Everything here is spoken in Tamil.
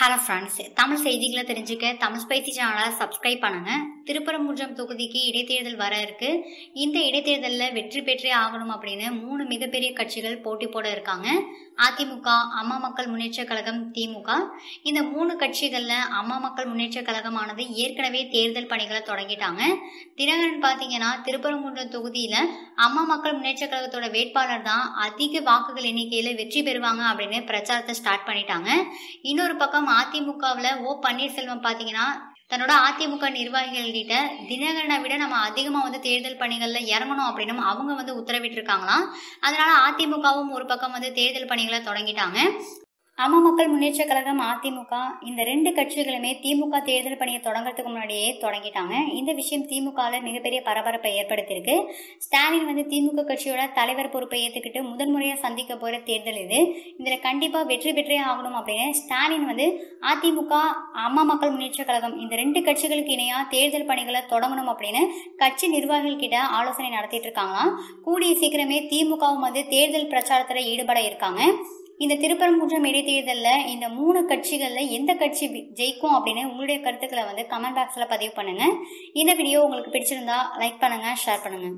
ஹலோ ஃப்ரெண்ட்ஸ் தமிழ் செய்திகளை தெரிஞ்சுக்க தமிழ் ஸ்பைசி சேனலை சப்ஸ்கிரைப் பண்ணுங்க. திருப்பரங்குன்றம் தொகுதிக்கு இடைத்தேர்தல் வர இருக்கு. இந்த இடைத்தேர்தலில் வெற்றி பெற்றே ஆகணும் அப்படின்னு மூணு மிகப்பெரிய கட்சிகள் போட்டி போட இருக்காங்க. அதிமுக அம்மா மக்கள் முன்னேற்ற கழகம் திமுக. இந்த மூணு கட்சிகளில் அம்மா மக்கள் முன்னேற்ற கழகமானது ஏற்கனவே தேர்தல் பணிகளை தொடங்கிட்டாங்க. தினகரன் பார்த்தீங்கன்னா திருப்பரங்குன்றம் தொகுதியில் அம்மா மக்கள் முன்னேற்ற கழகத்தோட வேட்பாளர் தான் அதிக வாக்குகள் எண்ணிக்கையில் வெற்றி பெறுவாங்க அப்படின்னு பிரச்சாரத்தை ஸ்டார்ட் பண்ணிட்டாங்க. இன்னொரு பக்கம் அதிமுகவில் ஓ பன்னீர்செல்வம் பார்த்தீங்கன்னா தன்னோட அதிமுக நிர்வாகிகள் கிட்ட தினகரனை விட நம்ம அதிகமாக வந்து தேர்தல் பணிகளில் இறங்கணும் அப்படின்னு அவங்க வந்து உத்தரவிட்டிருக்காங்களாம். அதனால அதிமுகவும் ஒரு பக்கம் வந்து தேர்தல் பணிகளை தொடங்கிட்டாங்க. அம்மா மக்கள் முன்னேற்ற கழகம் அதிமுக இந்த ரெண்டு கட்சிகளுமே திமுக தேர்தல் பணியை தொடங்குறதுக்கு முன்னாடியே தொடங்கிட்டாங்க. இந்த விஷயம் திமுகவில் மிகப்பெரிய பரபரப்பை ஏற்படுத்தியிருக்கு. ஸ்டாலின் வந்து திமுக கட்சியோட தலைவர் பொறுப்பை ஏற்றுக்கிட்டு முதன்முறையாக சந்திக்க போகிற தேர்தல் இது. இதில் கண்டிப்பாக வெற்றி பெற்றே ஆகணும் அப்படின்னு ஸ்டாலின் வந்து அதிமுக அம்மா மக்கள் முன்னேற்ற கழகம் இந்த ரெண்டு கட்சிகளுக்கு இணையாக தேர்தல் பணிகளை தொடங்கணும் அப்படின்னு கட்சி நிர்வாகிகள் கிட்ட ஆலோசனை நடத்திட்டு இருக்காங்களாம். கூடிய சீக்கிரமே திமுகவும் வந்து தேர்தல் பிரச்சாரத்தில் ஈடுபட இருக்காங்க. இந்த திருப்பரங்குன்றம் இடைத்தேர்தலில் இந்த மூணு கட்சிகளில் எந்த கட்சி ஜெயிக்கும் அப்படின்னு உங்களுடைய கருத்துக்களை வந்து கமெண்ட் பாக்ஸில் பதிவு பண்ணுங்கள் இந்த வீடியோ உங்களுக்கு பிடிச்சிருந்தா லைக் பண்ணுங்கள் ஷேர் பண்ணுங்கள்